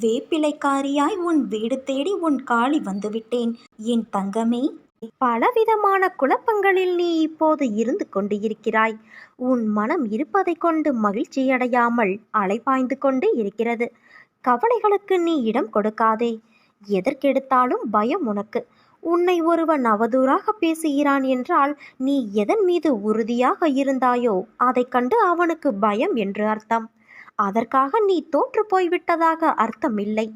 வேப்பிலைக்காரியாய் உன் வீடு தேடி உன் காளி வந்துவிட்டேன். என் தங்கமே பலவிதமான குழப்பங்களில் நீ இப்போது இருந்து கொண்டு இருக்கிறாய் உன் மனம் இருப்பதை கொண்டு மகிழ்ச்சியடையாமல் அலைபாய்ந்து கொண்டு இருக்கிறது. கவலைகளுக்கு நீ இடம் கொடுக்காதே. எதற்கெடுத்தாலும் பயம் உனக்கு. உன்னை ஒருவன் அவதூறாக பேசுகிறான் என்றால் நீ எதன் மீது உறுதியாக இருந்தாயோ அதைக் கண்டு அவனுக்கு பயம் என்று அர்த்தம். அதற்காக நீ தோற்று போய்விட்டதாக அர்த்தமில்லை.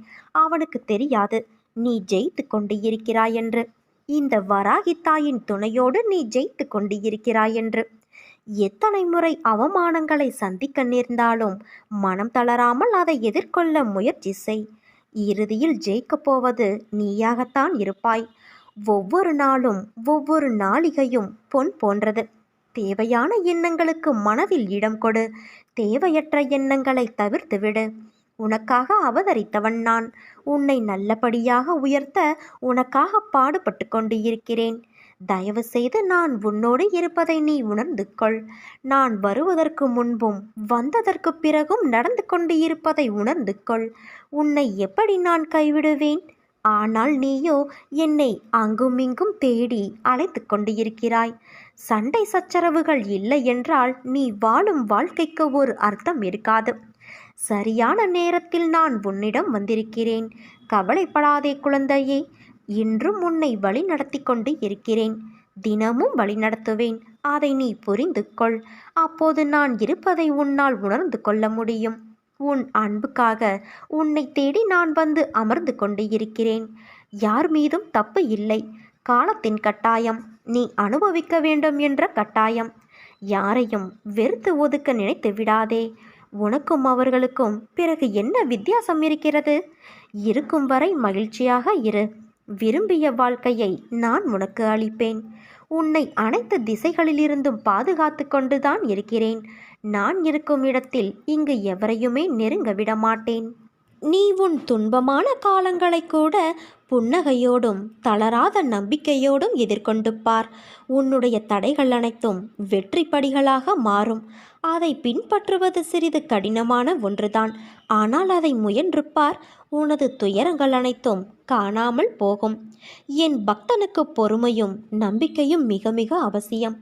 அவனுக்கு தெரியாது நீ ஜெயித்து கொண்டு இருக்கிறாய் என்று இந்த வராகி தாயின் துணையோடு நீ ஜெயித்து கொண்டு இருக்கிறாய் என்று எத்தனை முறை அவமானங்களை சந்திக்க நேர்ந்தாலும் மனம் தளராமல் அதை எதிர்கொள்ள முயற்சி செய். இறுதியில் ஜெயிக்கப் போவது நீயாகத்தான் இருப்பாய். ஒவ்வொரு நாளும் ஒவ்வொரு நாளிகையும் பொன் போன்றது. தேவையான எண்ணங்களுக்கு மனதில் இடம் கொடு. தேவையற்ற எண்ணங்களை தவிர்த்துவிடு. உனக்காக அவதரித்தவன் நான். உன்னை நல்லபடியாக உயர்த்த உனக்காக பாடுபட்டு கொண்டு இருக்கிறேன் தயவு செய்து நான் உன்னோடு இருப்பதை நீ உணர்ந்து கொள். நான் வருவதற்கு முன்பும் வந்ததற்கு பிறகும் நடந்து கொண்டு இருப்பதை உணர்ந்து கொள். உன்னை எப்படி நான் கைவிடுவேன்? ஆனால் நீயோ என்னை அங்குமிங்கும் தேடி அழைத்து கொண்டு இருக்கிறாய் சண்டை சச்சரவுகள் இல்லை என்றால் நீ வாழும் வாழ்க்கைக்கு ஒரு அர்த்தம் இருக்காது. சரியான நேரத்தில் நான் உன்னிடம் வந்திருக்கிறேன். கவலைப்படாதே குழந்தையே. இன்றும் உன்னை வழி நடத்தி கொண்டு இருக்கிறேன். தினமும் வழி நடத்துவேன் அதை நீ புரிந்து கொள். அப்போது நான் இருப்பதை உன்னால் உணர்ந்து கொள்ள முடியும். உன் அன்புக்காக உன்னை தேடி நான் வந்து அமர்ந்து கொண்டு இருக்கிறேன். யார் மீதும் தப்பு இல்லை. காலத்தின் கட்டாயம். நீ அனுபவிக்க வேண்டும் என்ற கட்டாயம். யாரையும் வெறுத்து ஒதுக்க நினைத்து விடாதே. உனக்கும் அவர்களுக்கும் பிறகு என்ன வித்தியாசம் இருக்கிறது? இருக்கும் வரை மகிழ்ச்சியாக இரு. விரும்பிய வாழ்க்கையை நான் உனக்கு அளிப்பேன். உன்னை அனைத்து திசைகளிலிருந்தும் பாதுகாத்து கொண்டுதான் இருக்கிறேன். நான் இருக்கும் இடத்தில் இங்கு எவரையுமே நெருங்க விட மாட்டேன். நீ உன் துன்பமான காலங்களை கூட புன்னகையோடும் தளராத நம்பிக்கையோடும் எதிர்கொண்டு பார் உன்னுடைய தடைகள் அனைத்தும் வெற்றி படிகளாக மாறும். அதை பின்பற்றுவது சிறிது கடினமான ஒன்றுதான். ஆனால் அதை முயன்று பார் உனது துயரங்கள் அனைத்தும் காணாமல் போகும். என் பக்தனுக்கு பொறுமையும் நம்பிக்கையும் மிக மிக அவசியம்.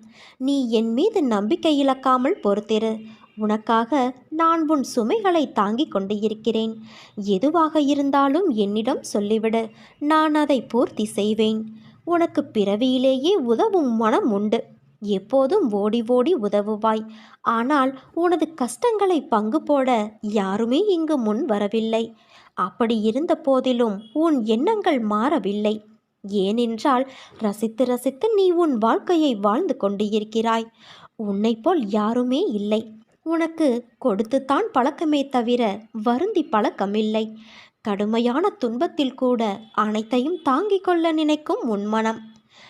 நீ என் மீது நம்பிக்கை இழக்காமல் பொறுத்திரு. உனக்காக நான் உன் சுமைகளை தாங்கிக் கொண்டு இருக்கிறேன். எதுவாக இருந்தாலும் என்னிடம் சொல்லிவிடு. நான் அதை பூர்த்தி செய்வேன். உனக்கு பிறவியிலேயே உதவும் மனம் உண்டு. எப்போதும் ஓடி ஓடி உதவுவாய். ஆனால் உனது கஷ்டங்களை பங்கு போட யாருமே இங்கு முன் வரவில்லை. அப்படி இருந்த போதிலும் உன் எண்ணங்கள் மாறவில்லை. ஏனென்றால் ரசித்து ரசித்து நீ உன் வாழ்க்கையை வாழ்ந்து கொண்டு இருக்கிறாய் உன்னைப் போல் யாருமே இல்லை. உனக்கு கொடுத்துத்தான் பழக்கமே தவிர வருந்தி பழக்கமில்லை. கடுமையான துன்பத்தில் கூட அனைத்தையும் தாங்கிக் கொள்ள நினைக்கும் உன்மனம்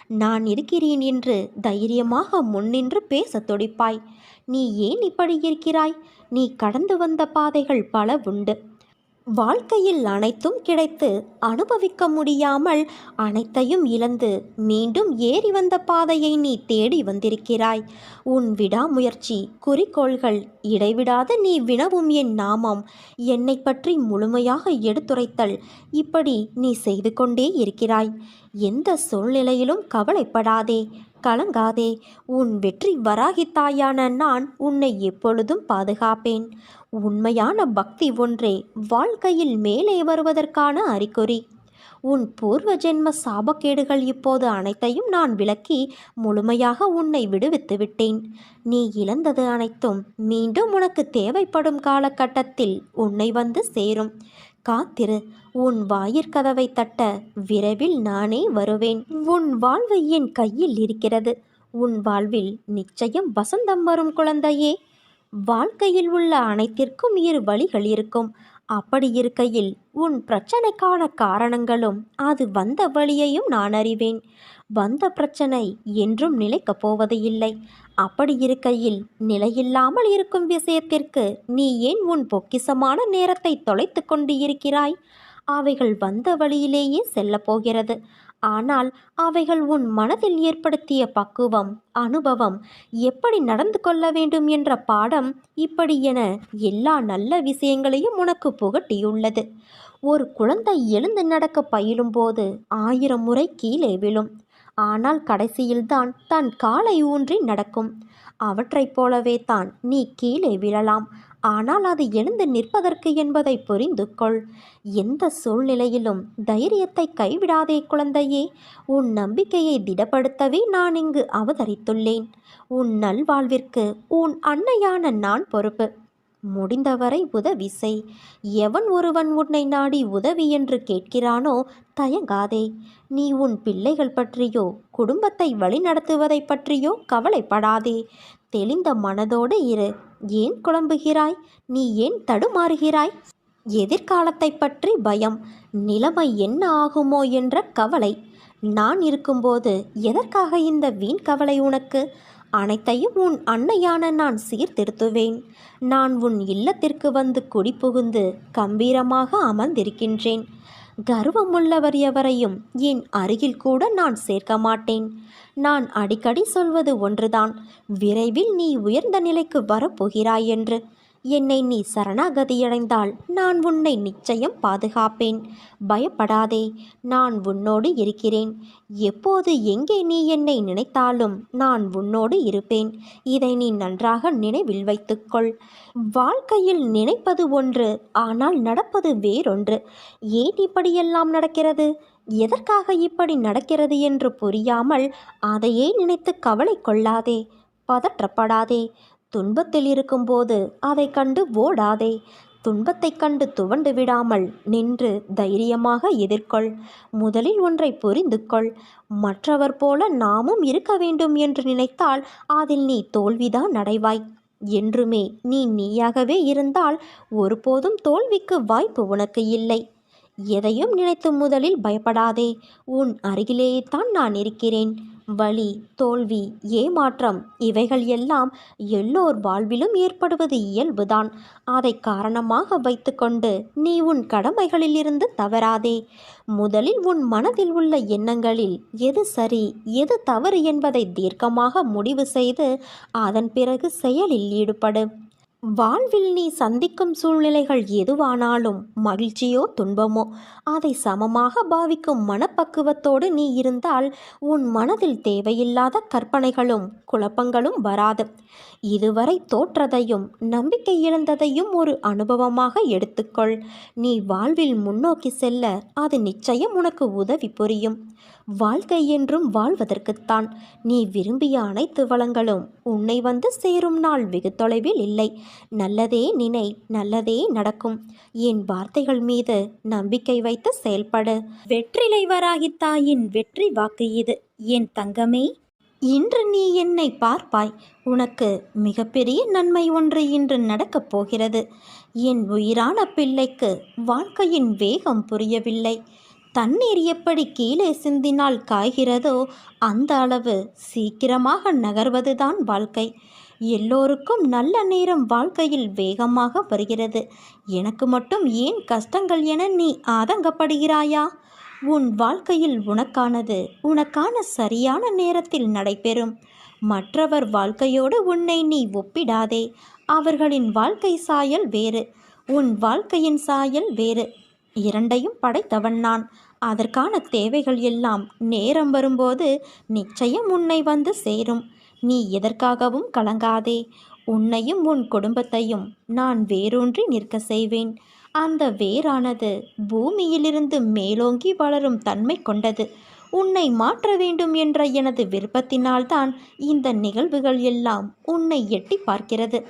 நான் இருக்கிறேன் என்று தைரியமாக முன்னின்று பேசத் துடிப்பாய். நீ ஏன் இப்படி இருக்கிறாய்? நீ கடந்து வந்த பாதைகள் பல உண்டு. வாழ்க்கையில் அனைத்தும் கிடைத்து அனுபவிக்க முடியாமல் அனைத்தையும் இழந்து மீண்டும் ஏறி வந்த பாதையை நீ தேடி வந்திருக்கிறாய். உன் விடாமுயற்சி குறிக்கோள்கள் இடைவிடாத நீ வினவும் என் நாமம். என்னை பற்றி முழுமையாக எடுத்துரைத்தல் இப்படி நீ செய்து கொண்டே இருக்கிறாய். எந்த சூழ்நிலையிலும் கவலைப்படாதே. கலங்காதே. உன் வெற்றி வராகித்தாயான நான் உன்னை எப்பொழுதும் பாதுகாப்பேன். உண்மையான பக்தி ஒன்றே வாழ்க்கையில் மேலே வருவதற்கான அறிகுறி. உன் பூர்வ ஜென்ம சாபக்கேடுகள் இப்போது அனைத்தையும் நான் விளக்கி முழுமையாக உன்னை விடுவித்து விட்டேன். நீ இழந்தது அனைத்தும் மீண்டும் உனக்கு தேவைப்படும் காலகட்டத்தில் உன்னை வந்து சேரும். காத்திரு உன் வாயிற்கதவை தட்ட விரைவில் நானே வருவேன். உன் வாழ்வு என் கையில் இருக்கிறது. உன் வாழ்வில் நிச்சயம் வசந்தம் வரும் குழந்தையே. வாழ்க்கையில் உள்ள அனைத்திற்கும் இரு வழிகள் இருக்கும். அப்படி இருக்கையில் உன் பிரச்சனைக்கான காரணங்களும் அது வந்த வழியையும் நான் அறிவேன். வந்த பிரச்சனை என்றும் நிலைக்கப் போவது இல்லை. அப்படி இருக்கையில் நிலையில்லாமல் இருக்கும் விஷயத்திற்கு நீ ஏன் உன் பொக்கிசமான நேரத்தை தொலைத்து கொண்டு இருக்கிறாய் அவைகள் வந்த வழியிலேயே செல்லப் போகிறது. ஆனால் அவைகள் உன் மனதில் ஏற்படுத்திய பக்குவம் அனுபவம் எப்படி நடந்து கொள்ள வேண்டும் என்ற பாடம் இப்படி என எல்லா நல்ல விஷயங்களையும் உனக்கு புகட்டியுள்ளது. ஒரு குழந்தை எழுந்து நடக்க பயிலும்போது ஆயிரம் முறை கீழே விழும். ஆனால் கடைசியில்தான் தன் காலை ஊன்றி நடக்கும். அவற்றைப் போலவே தான் நீ கீழே விழலாம். ஆனால் அது எழுந்து நிற்பதற்கு என்பதை புரிந்து கொள். எந்த சூழ்நிலையிலும் தைரியத்தை கைவிடாதே குழந்தையே. உன் நம்பிக்கையை திடப்படுத்தவே நான் இங்கு அவதரித்துள்ளேன். உன் நல்வாழ்விற்கு உன் அன்னையான நான் பொறுப்பு. முடிந்தவரை உதவி செய். எவன் ஒருவன் உன்னை நாடி உதவி என்று கேட்கிறானோ தயங்காதே. நீ உன் பிள்ளைகள் பற்றியோ குடும்பத்தை வழிநடத்துவதை பற்றியோ கவலைப்படாதே. தெளிந்த மனதோடு இரு. ஏன் குழம்புகிறாய்? நீ ஏன் தடுமாறுகிறாய்? எதிர்காலத்தை பற்றி பயம். நிலைமை என்ன ஆகுமோ என்ற கவலை. நான் இருக்கும்போது எதற்காக இந்த வீண் கவலை உனக்கு? அனைத்தையும் உன் அன்னையான நான் சீர்திருத்துவேன். நான் உன் இல்லத்திற்கு வந்து குடிபுகுந்து கம்பீரமாக அமர்ந்திருக்கின்றேன். கர்வமுள்ளவர் எவரையும் என் அருகில் கூட நான் சேர்க்க மாட்டேன். நான் அடிக்கடி சொல்வது ஒன்றுதான். விரைவில் நீ உயர்ந்த நிலைக்கு வரப்போகிறாய் என்று என்னை நீ சரணாகதியடைந்தால் நான் உன்னை நிச்சயம் பாதுகாப்பேன். பயப்படாதே நான் உன்னோடு இருக்கிறேன். எப்போது எங்கே நீ என்னை நினைத்தாலும் நான் உன்னோடு இருப்பேன். இதை நீ நன்றாக நினைவில் வைத்துக்கொள். வாழ்க்கையில் நினைப்பது ஒன்று ஆனால் நடப்பது வேறொன்று. ஏன் இப்படியெல்லாம் நடக்கிறது? எதற்காக இப்படி நடக்கிறது என்று புரியாமல் அதையே நினைத்து கவலை கொள்ளாதே பதற்றப்படாதே. துன்பத்தில் இருக்கும்போது அதை கண்டு ஓடாதே. துன்பத்தைக் கண்டு துவண்டு விடாமல் நின்று தைரியமாக எதிர்கொள். முதலில் ஒன்றை புரிந்து கொள். மற்றவர் போல நாமும் இருக்க வேண்டும் என்று நினைத்தால் அதில் நீ தோல்விதான் அடைவாய். என்றுமே நீ நீயாகவே இருந்தால் ஒருபோதும் தோல்விக்கு வாய்ப்பு உனக்கு இல்லை. எதையும் நினைத்து முதலில் பயப்படாதே. உன் அருகிலேயே தான் நான் இருக்கிறேன். வலி தோல்வி ஏமாற்றம் இவைகள் எல்லாம் எல்லோர் வாழ்விலும் ஏற்படுவது இயல்புதான். அதை காரணமாக வைத்துக்கொண்டு நீ உன் கடமைகளிலிருந்து தவறாதே. முதலில் உன் மனதில் உள்ள எண்ணங்களில் எது சரி எது தவறு என்பதை தீர்க்கமாக முடிவு செய்து அதன் பிறகு செயலில் ஈடுபடு. வாழ்வில் நீ சந்திக்கும் சூழ்நிலைகள் எதுவானாலும் மகிழ்ச்சியோ துன்பமோ அதை சமமாக பாவிக்கும் மனப்பக்குவத்தோடு நீ இருந்தால் உன் மனதில் தேவையில்லாத கற்பனைகளும் குழப்பங்களும் வராது. இதுவரை தோற்றதையும் நம்பிக்கை இழந்ததையும் ஒரு அனுபவமாக எடுத்துக்கொள். நீ வாழ்வில் முன்னோக்கி செல்ல அது நிச்சயம் உனக்கு உதவி புரியும். வாழ்க்கை என்றும் வாழ்வதற்குத்தான். நீ விரும்பிய அனைத்து வளங்களும் உன்னை வந்து சேரும் நாள் வெகு தொலைவில் இல்லை. நல்லதே நினை நல்லதே நடக்கும். என் வார்த்தைகள் மீது நம்பிக்கை வைத்து செயல்படு. வெற்றிலை வராகி தாயின் வெற்றி வாக்கு இது. என் தங்கமே இன்று நீ என்னை பார்ப்பாய். உனக்கு மிகப்பெரிய நன்மை ஒன்று இன்று நடக்கப் போகிறது. என் உயிரான பிள்ளைக்கு வாழ்க்கையின் வேகம் புரியவில்லை. தண்ணீர் எப்படி கீழே சிந்தினால் காய்கிறதோ அந்த அளவு சீக்கிரமாக நகர்வதுதான் வாழ்க்கை. எல்லோருக்கும் நல்ல நேரம் வாழ்க்கையில் வேகமாக வருகிறது. எனக்கு மட்டும் ஏன் கஷ்டங்கள் என நீ ஆதங்கப்படுகிறாயா? உன் வாழ்க்கையில் உனக்கானது உனக்கான சரியான நேரத்தில் நடைபெறும். மற்றவர் வாழ்க்கையோடு உன்னை நீ ஒப்பிடாதே. அவர்களின் வாழ்க்கை சாயல் வேறு உன் வாழ்க்கையின் சாயல் வேறு. இரண்டையும் படைத்தவன் நான். அதற்கான தேவைகள் எல்லாம் நேரம் வரும்போது நிச்சயம் உன்னை வந்து சேரும். நீ எதற்காகவும் கலங்காதே. உன்னையும் உன் குடும்பத்தையும் நான் வேரூன்றி நிற்க செய்வேன். அந்த வேரானது பூமியிலிருந்து மேலோங்கி வளரும் தன்மை கொண்டது. உன்னை மாற்ற வேண்டும் என்ற எனது விருப்பத்தினால்தான் இந்த நிகழ்வுகள் எல்லாம் உன்னை எட்டி பார்க்கிறது.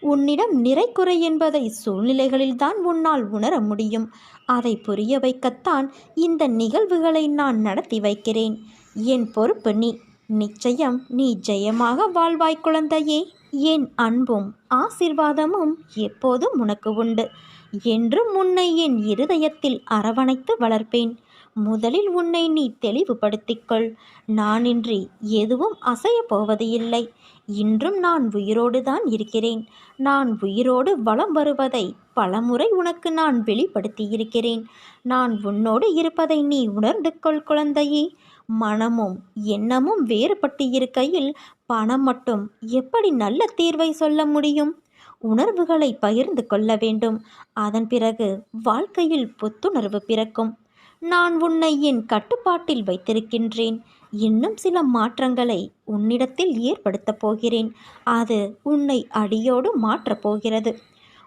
உன்னிடம் நிறைக்குறை என்பதை சூழ்நிலைகளில்தான் உன்னால் உணர முடியும். அதை புரிய வைக்கத்தான் இந்த நிகழ்வுகளை நான் நடத்தி வைக்கிறேன். என் பொறுப்பு நீ. நிச்சயம் நீ ஜெயமாக வாழ்வாய் குழந்தையே. என் அன்பும் ஆசிர்வாதமும் எப்போதும் உனக்கு உண்டு. என்றும் உன்னை என் இருதயத்தில் அரவணைத்து வளர்ப்பேன். முதலில் உன்னை நீ தெளிவுபடுத்திக்கொள். நானின்றி எதுவும் அசையப் போவது இல்லை. இன்றும் நான் உயிரோடு தான் இருக்கிறேன். நான் உயிரோடு வலம் வருவதை பலமுறை உனக்கு நான் வெளிப்படுத்தியிருக்கிறேன். நான் உன்னோடு இருப்பதை நீ உணர்ந்து கொள் குழந்தையே. மனமும் எண்ணமும் வேறுபட்டு இருக்கையில் பணம் மட்டும் எப்படி நல்ல தீர்வை சொல்ல முடியும்? உணர்வுகளை பகிர்ந்து கொள்ள வேண்டும். அதன் பிறகு வாழ்க்கையில் புத்துணர்வு பிறக்கும். நான் உன்னை என் கட்டுப்பாட்டில் வைத்திருக்கின்றேன். இன்னும் சில மாற்றங்களை உன்னிடத்தில் ஏற்படுத்தப் போகிறேன். அது உன்னை அடியோடு மாற்றப் போகிறது.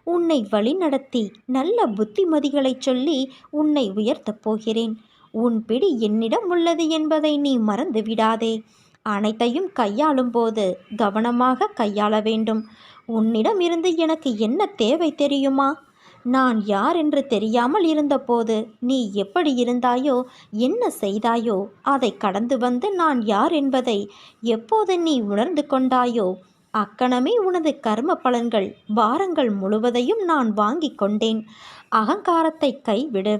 உன்னை வழிநடத்தி நல்ல புத்திமதிகளைச் சொல்லி உன்னை உயர்த்தப் போகிறேன். உன் பிடி என்னிடம் உள்ளது என்பதை நீ மறந்து விடாதே அனைத்தையும் கையாளும் போது கவனமாக கையாள வேண்டும். உன்னிடம் இருந்து எனக்கு என்ன தேவை தெரியுமா? நான் யார் என்று தெரியாமல் இருந்தபோது நீ எப்படி இருந்தாயோ என்ன செய்தாயோ அதை கடந்து வந்து நான் யார் என்பதை எப்போது நீ உணர்ந்து கொண்டாயோ அக்கணமே உனது கர்ம பலன்கள் வாரங்கள் முழுவதையும் நான் வாங்கிக் கொண்டேன். அகங்காரத்தை கைவிடு.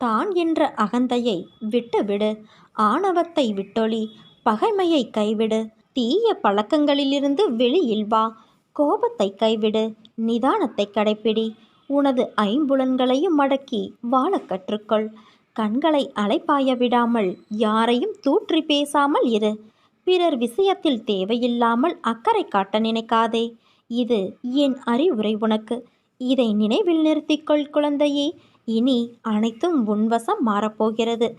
தான் என்ற அகந்தையை விட்டுவிடு. ஆணவத்தை விட்டொளி பகைமையை கைவிடு. தீய பழக்கங்களிலிருந்து வெளியில் வா. கோபத்தை கைவிடு. நிதானத்தை கடைப்பிடி. உனது ஐம்புலன்களையும் அடக்கி வாழக் கற்றுக்கொள். கண்களை அலைப்பாய விடாமல் யாரையும் தூற்றி பேசாமல் இரு. பிறர் விஷயத்தில் தேவையில்லாமல் அக்கறை காட்ட நினைக்காதே. இது என் அறிவுரை உனக்கு. இதை நினைவில் நிறுத்திக்கொள் குழந்தையே. இனி அனைத்தும் உன்வசம் மாறப்போகிறது.